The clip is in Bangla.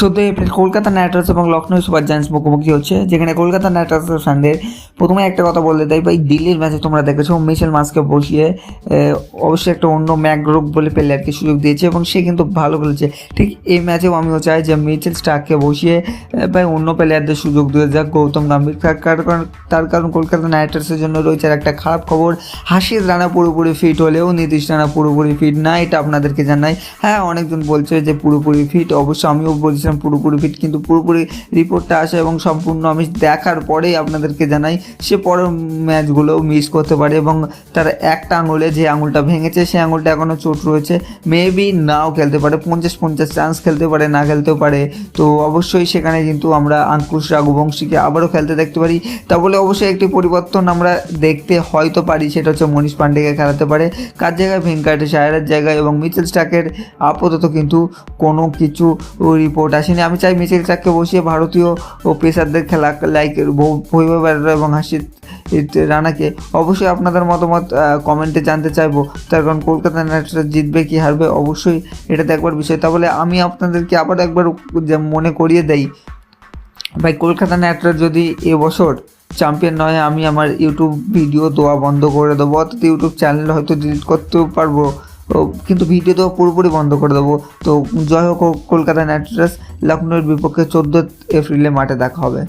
চোদ্দোই এপ্রিল কলকাতা নাইট রাইডার্স এবং লখনৌ সুপার জায়ান্টস মুখোমুখি হচ্ছে, যেখানে কলকাতা নাইট রাইডার্স সানডে প্রথমে একটা কথা বলতে দেয় ভাই, দিল্লির ম্যাচে তোমরা দেখেছ, মিশেল মাসকে বসিয়ে অবশ্যই একটা অন্য ম্যাকগ্রুপ বলে প্লেয়ারকে সুযোগ দিয়েছে এবং সে কিন্তু ভালো খেলেছে। ঠিক এই ম্যাচেও আমিও চাই যে মিচেল স্টার্ককে বসিয়ে ভাই অন্য প্লেয়ারদের সুযোগ দিয়ে যাক, গৌতম গম্ভীর কারণ তার কারণ কলকাতা নাইট রাইডার্সের জন্য রয়েছে আর একটা খারাপ খবর হাসির রানা পুরোপুরি ফিট হলেও, নীতিশ রানা পুরোপুরি ফিট না, এটা আপনাদেরকে জানাই। হ্যাঁ অনেকজন বলছে যে পুরোপুরি ফিট অবশ্য আমিও বলছিলাম পুরোপুরি ফিট কিন্তু পুরোপুরি রিপোর্টটা আসে এবং সম্পূর্ণ আমি দেখার পরেই আপনাদেরকে জানাই, সে পরের ম্যাচগুলোও মিস করতে পারে এবং তার একটা আঙুলে যে আঙুলটা ভেঙেছে সেই আঙুলটা এখনও চোট রয়েছে। মেবি নাও খেলতে পারে পঞ্চাশ পঞ্চাশ চান্স খেলতে পারে, না খেলতেও পারে। তো অবশ্যই সেখানে কিন্তু আমরা আঙ্কুশ রাঘুবংশীকে আবারও খেলতে দেখতে পারি। তা বলে অবশ্যই একটি পরিবর্তন আমরা দেখতে হয়তো পারি, সেটা হচ্ছে মনীষ পান্ডেকে খেলাতে পারে। কার জায়গায়? ভেঙ্কাটেশ আয়ারের জায়গায় এবং মিচেল স্টাকের আপাতত কিন্তু কোনো কিছু রিপোর্ট আসেনি। আমি চাই মিচেল স্টাককে বসিয়ে ভারতীয় ও পেসারদের খেলা লাইক বৈভব এবং হাসিদ রানাকে অবশ্যই আপনাদের মতামত কমেন্টে জানতে চাইব। তার কারণ কলকাতা নাইট রাইডার্স জিতবে, কি হারবে, অবশ্যই এটা দেখবার বিষয়। তাহলে আমি আপনাদেরকে আবার একবার মনে করিয়ে দেই, ভাই, কলকাতা নাইট রাইডার্স যদি এবছর চ্যাম্পিয়ন নয় আমি আমার ইউটিউব ভিডিও দেওয়া বন্ধ করে দেবো। অর্থাৎ ইউটিউব চ্যানেল হয়তো ডিলিট করতেও পারব। ও, কিন্তু ভিডিও তো পুরোপুরি বন্ধ করে দেবো। তো জয় হোক কলকাতা নাইট রাইডার্স লখনৌর বিপক্ষে চোদ্দ এপ্রিলে মাঠে দেখা হবে।